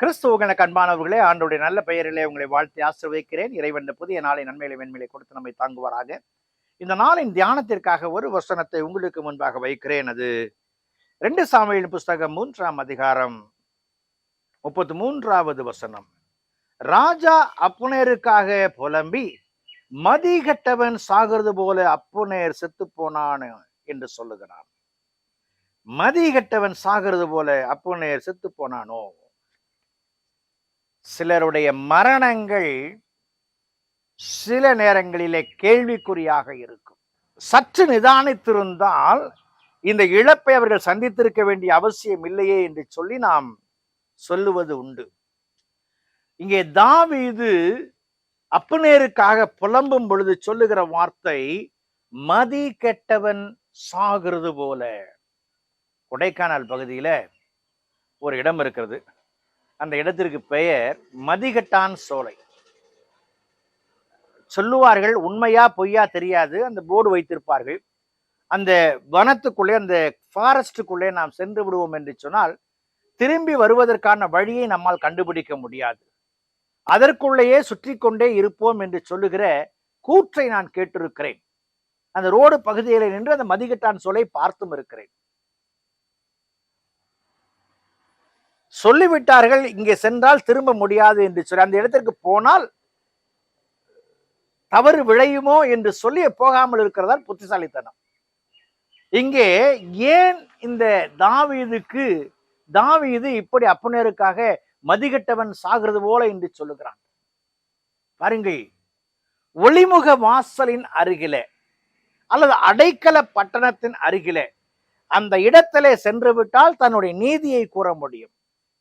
கிறிஸ்துவ அன்பானவர்களே ஆண்டோடைய நல்ல பெயரிலே உங்களை வாழ்த்தி ஆசிர்வதிக்கிறேன். இறைவன் புதிய நாளை நன்மையில மென்மையிலை கொடுத்து நம்மை தாங்குவாராக. இந்த நாளின் தியானத்திற்காக ஒரு வசனத்தை உங்களுக்கு முன்பாக வைக்கிறேன். அது ரெண்டு சாமியின் புஸ்தகம் மூன்றாம் அதிகாரம் முப்பத்தி மூன்றாவது வசனம். ராஜா அப்புனேருக்காக புலம்பி மதிகட்டவன் சாகிறது போல அப்புனேர் செத்து போனான் என்று சொல்லுகிறான். மதிகட்டவன் சாகிறது போல அப்புனேர் செத்து போனானோ சிலருடைய மரணங்கள் சில நேரங்களிலே கேள்விக்குறியாக இருக்கும். சற்று நிதானித்திருந்தால் இந்த இழப்பை அவர்கள் சந்தித்திருக்க வேண்டிய அவசியம் இல்லையே என்று சொல்லி நாம் சொல்லுவது உண்டு. இங்கே தாவீது அப்புநேருக்காக புலம்பும் பொழுது சொல்லுகிற வார்த்தை மதி கெட்டவன் சாகிறது போல. கொடைக்கானல் பகுதியில ஒரு இடம் இருக்கிறது. அந்த இடத்திற்கு பெயர் மதிகட்டான் சோலை. சொல்லுவார்கள் உண்மையா பொய்யா தெரியாது. அந்த போர்டு வைத்திருப்பார்கள். அந்த வனத்துக்குள்ளே அந்த ஃபாரஸ்டுக்குள்ளே நாம் சென்று விடுவோம் என்று சொன்னால் திரும்பி வருவதற்கான வழியை நம்மால் கண்டுபிடிக்க முடியாது. அதற்குள்ளேயே சுற்றி கொண்டே இருப்போம் என்று சொல்லுகிற கூற்றை நான் கேட்டிருக்கிறேன். அந்த ரோடு பகுதியில் நின்று அந்த மதிகட்டான் சோலை பார்த்தும் இருக்கிறேன். சொல்லிவிட்டார்கள் இங்கே சென்றால் திரும்ப முடியாது என்று சொல்லி அந்த இடத்திற்கு போனால் தவறு விளையுமோ என்று சொல்லி போகாமல் இருக்கிறதால் புத்திசாலித்தனம். இங்கே ஏன் இந்த தாவீதுக்கு தாவீது இப்படி அப்புனருக்காக மதிகட்டவன் சாகிறது போல என்று சொல்லுகிறான். பாருங்க ஒளிமுக வாசலின் அருகிலே அல்லது அடைக்கல பட்டணத்தின் அருகிலே அந்த இடத்திலே சென்று விட்டால் தன்னுடைய நீதியை கூற முடியும்.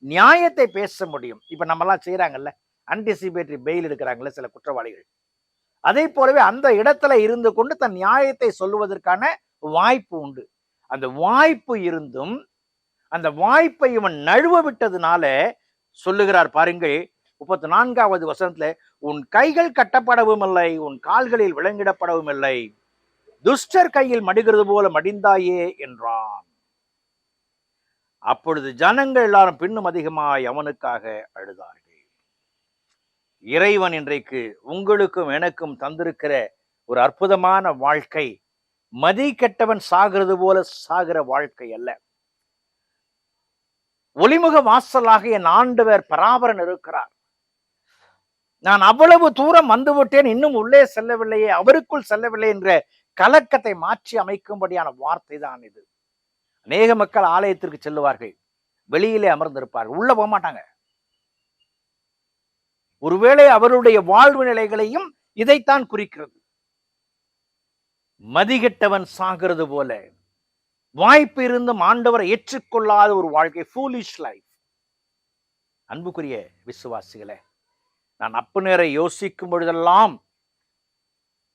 நியாயத்தை பேச முடியும். இப்ப நம்ம எல்லாம் செய்யறாங்கல்ல அன்டிசிபேட்டரி பெயில் எடுக்கிறாங்கல்ல சில குற்றவாளிகள். அதே போலவே அந்த இடத்துல இருந்து கொண்டு தன் நியாயத்தை சொல்லுவதற்கான வாய்ப்பு உண்டு. அந்த வாய்ப்பு இருந்தும் அந்த வாய்ப்பை இவன் நழுவ விட்டதுனால சொல்லுகிறார் பாருங்கள் முப்பத்தி நான்காவது வசனத்துல உன் கைகள் கட்டப்படவும் இல்லை உன் கால்களில் விளங்கிடப்படவும் இல்லை துஷ்டர் கையில் மடிகிறது போல மடிந்தாயே என்றான் அப்பொழுது ஜனங்கள் எல்லாரும் பின்னும் அதிகமாய் அவனுக்காக அழுதார்கள். இறைவன் இன்றைக்கு உங்களுக்கும் எனக்கும் தந்திருக்கிற ஒரு அற்புதமான வாழ்க்கை மதி கெட்டவன் சாகிறது போல சாகிற வாழ்க்கை அல்ல. ஒளிமுக வாசலாக என் ஆண்டவர் பராபரன் இருக்கிறார். நான் அவ்வளவு தூரம் வந்துவிட்டேன் இன்னும் உள்ளே செல்லவில்லையே அவருக்குள் செல்லவில்லை என்ற கலக்கத்தை மாற்றி அமைக்கும்படியான வார்த்தை தான் இது. அநேக மக்கள் ஆலயத்திற்கு செல்லுவார்கள். வெளியிலே அமர்ந்திருப்பார்கள். உள்ள போக மாட்டாங்க. ஒருவேளை அவருடைய வாழ்வு நிலைகளையும் இதைத்தான் குறிக்கிறது. மதிகெட்டவன் சாகிறது போல. வாய்ப்பு இருந்தும் ஆண்டவரை ஏற்றுக்கொள்ளாத ஒரு வாழ்க்கை. ஃபூலிஷ் லைஃப் அன்புக்குரிய விசுவாசிகளே நான் அப்பு நேர யோசிக்கும் பொழுதெல்லாம்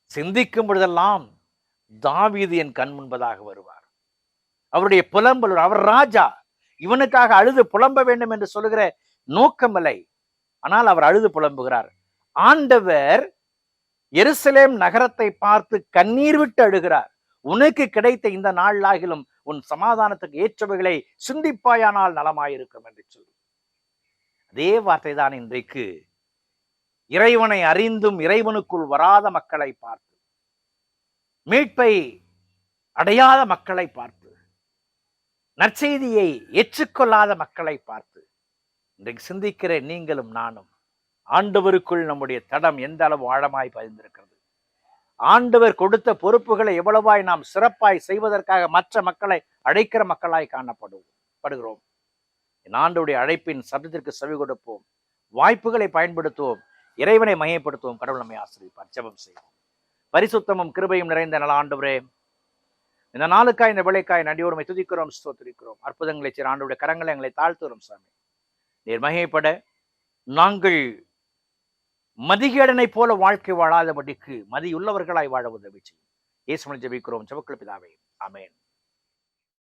சிந்திக்கும் பொழுதெல்லாம் தாவீது என் கண் முன்பதாக வருவார். அவருடைய புலம்பல் அவர் ராஜா. இவனுக்காக அழுது புலம்ப வேண்டும் என்று சொல்லுகிற நோக்கமில்லை. ஆனால் அவர் அழுது புலம்புகிறார். ஆண்டவர் எருசலேம் நகரத்தை பார்த்து கண்ணீர் விட்டு அழுகிறார். உனக்கு கிடைத்த இந்த நாளாகிலும் உன் சமாதானத்துக்கு ஏற்றவைகளை சிந்திப்பாயானால் நலமாயிருக்கும் என்று சொல்லி. அதே வார்த்தை தான் இன்றைக்கு இறைவனை அறிந்தும் இறைவனுக்குள் வராத மக்களை பார்த்து மீட்பை அடையாத மக்களை பார்த்து நற்செய்தியை ஏற்றுக்கொள்ளாத மக்களை பார்த்து இன்றைக்கு சிந்திக்கிற நீங்களும் நானும். ஆண்டவருக்குள் நம்முடைய தடம் எந்த அளவு ஆழமாய் பதிந்திருக்கிறது? ஆண்டவர் கொடுத்த பொறுப்புகளை எவ்வளவாய் நாம் சிறப்பாய் செய்வதற்காக மற்ற மக்களை அழைக்கிற மக்களாய் காணப்படுவோம் படுகிறோம். என் ஆண்டுடைய அழைப்பின் சப்தத்திற்கு செவி கொடுப்போம். வாய்ப்புகளை பயன்படுத்துவோம். இறைவனை மையப்படுத்துவோம் கடவுள் நம்மை ஆசிரியப்பார் ஜெபம் செய்வோம். பரிசுத்தமும் கிருபையும் நிறைந்த நல ஆண்டவரே இந்த நாளுக்காய் இந்த விளைக்காய் நடியோருமை துதிக்கிறோம் ஸ்தோத்திரிக்கிறோம். அற்புதங்களை செய்ய ஆண்டுடைய கரங்களை எங்களை தாழ்த்துகிறோம் சாமி. நீர் மகிமைப்பட நாங்கள் மதிகேடனை போல வாழ்க்கை வாழாதபடிக்கு மதியுள்ளவர்களாய் வாழ உதவி செய்யும். இயேசுமணி ஜபிக்கிறோம். ஜெபக்குள் பிதாவே அமேன்